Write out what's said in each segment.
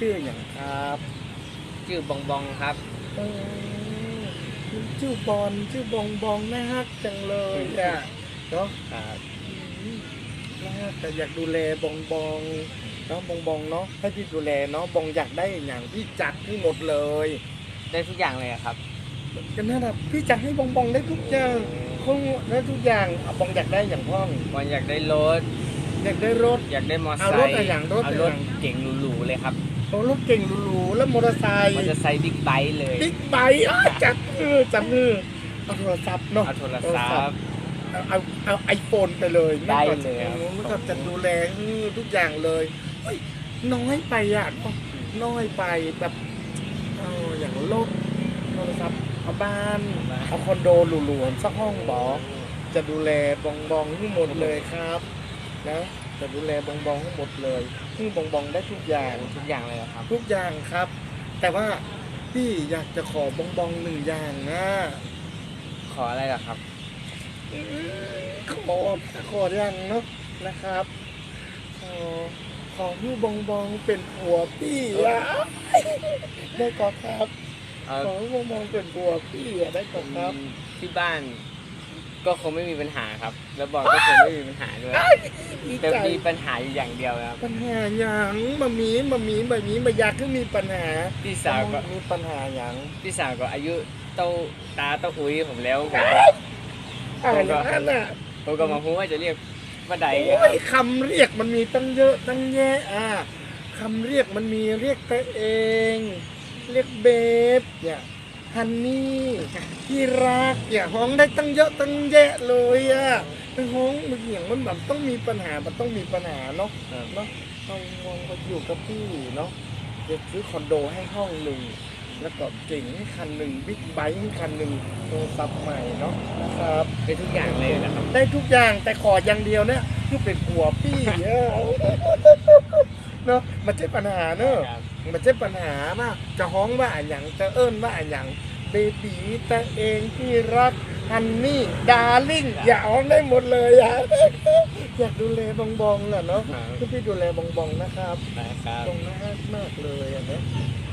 ชื่ออย่างครับชื่อบองบองครับ เออชื่อบอลชื่อบองบองน่าฮักจังเลยอะเนาะครับอืมน่าฮักแต่อยากดูแลบองบองเนาะบองบองเนาะให้พี่ดูแลเนาะบองอยากได้อย่างพี่จัดให้หมดเลยได้ทุกอย่างเลยอะครับกันนั่นแหะพี่จัดให้บองบองได้ทุกอย่างคงได้ทุกอย่างอะบองอยากได้อย่างพ่อง บอลอยากได้รถ อยากได้รถ อยากได้มอเตอร์ไซเอารถค์อะไรอย่างรถเอาอะไรรอถย่าง เก่งหรูๆเลยครับโอ้รถเก่งหรูๆแล้วมอเตอร์ไซค์มอเตอร์ไซค์บิ๊กไบค์เลยบิ๊กไบค์อ้าวจัดมือจัดมือเอาโทรศัพท์เนาะเอาโทรศัพท์ เอาเอาเอาไอโฟนไปเลยได้เลยครับแล้วก็จะดูแลเออทุกอย่างเลยเฮ้ยน้อยไปอะน้อยไปแบบเอาอย่างรถโทรศัพท์เอาบ้าน เอาคอนโดหรูๆสักห้องบอจะดูแลบองบองทั้งหมดเลยครับนะ จะดูแลบองบองทั้งหมดเลยซึ่งบองบองได้ทุกอย่างทุกอย่างเลยอะครับ ทุกอย่างครับ แต่ว่าพี่อยากจะขอบองบองหนึ่งอย่างนะขออะไรล่ะครับอืมขอขออย่างเนาะนะครับขอขอให้บองบองเป็นผัวพี่อะได้ก่อนครับเอาขอให้บองบองเป็นผัวพี่อะได้ก่อนครับ ที่บ้าน ก็คงไม่มีปัญหาครับ แล้วบอลก็คงไม่มีปัญหาด้วยดีแต่ใจมีปัญหาอยู่อย่างเดียวครับ ปัญหาอย่างมามีมามีมามีมาอยากขึ้นมีปัญหาพี่สาวก็มีปัญหาอย่างพี่สาวก็อายุเต้าตาเต้าอุ้ยผมแล้วผมก็อะไรอย่างนั้นอะผมก็มาพูดว่าจะเรียกว่าใดโอ้ยคำเรียกมันมีตั้งเยอะตั้งแยะอะคำเรียกมันมีเรียกตัวเอง เรียกเบฟเนี่ย ฮันนี่ที่รักอย่าห้องได้ตั้งเยอะตั้งแยะเลยอะเป็นห้องมันอย่างมันแบบต้องมีปัญหามันต้องมีปัญหาเนาะเออเนาะต้องมองก็อยู่กับพี่เนาะจะซื้อคอนโดให้ห้องหนึ่งแล้วก็เก่งให้คันหนึ่งบิ๊กไบค์ให้คันหนึ่งโทรศัพท์ใหม่เนาะนะครับเป็นทุกอย่างเลยนะครับ ได้ทุกอย่างแต่ขออย่างเดียวเนี่ยคือเป็นผัวพี่เออเนาะมันใช่ปัญหาเนอะครับ มันใช่ปัญหาว่าจะฮ้องว่าอะอย่างจะเอิ้นว่าอะอย่างเบบีแต่เองที่รักฮันนี่ดาร์ลิงอย่าฮ้องได้หมดเลยอะอยากดูแลบองบองๆอะเนาะคือพี่ดูแลบองบองๆนะครับ นะครับ ตรงน่ารักมากเลยอะเนาะ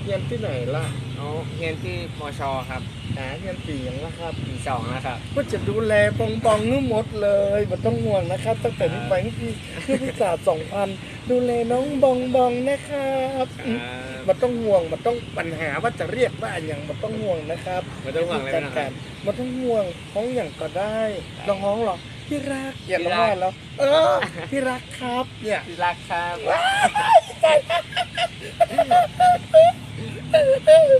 เรียนที่ไหนล่ะเอาเรียนที่มชครับหาเรียนปีอย่างละครับ ปีสองนะครับก็จะดูแลปองปองๆทั้งหมดเลยมันต้องห่วงนะครับ ตั้งแต่นี้ไปนี่พี่พี่พิศาสองพันดูแลน้องบองบองนะครับอืมมันต้องห่วงมันต้องปัญหาว่าจะเรียกว่าอย่างมันต้องห่วงนะครับไม่ต้องห่วงเลยการนะคการับรมันต้องห่วงห้องอย่างก็ได้น้องห้องเหรอพี่รักอย่าพี่ร้องรักไห้แล้ว เออพี่รักครับเนี่ยที่รักครับเ Woohoo!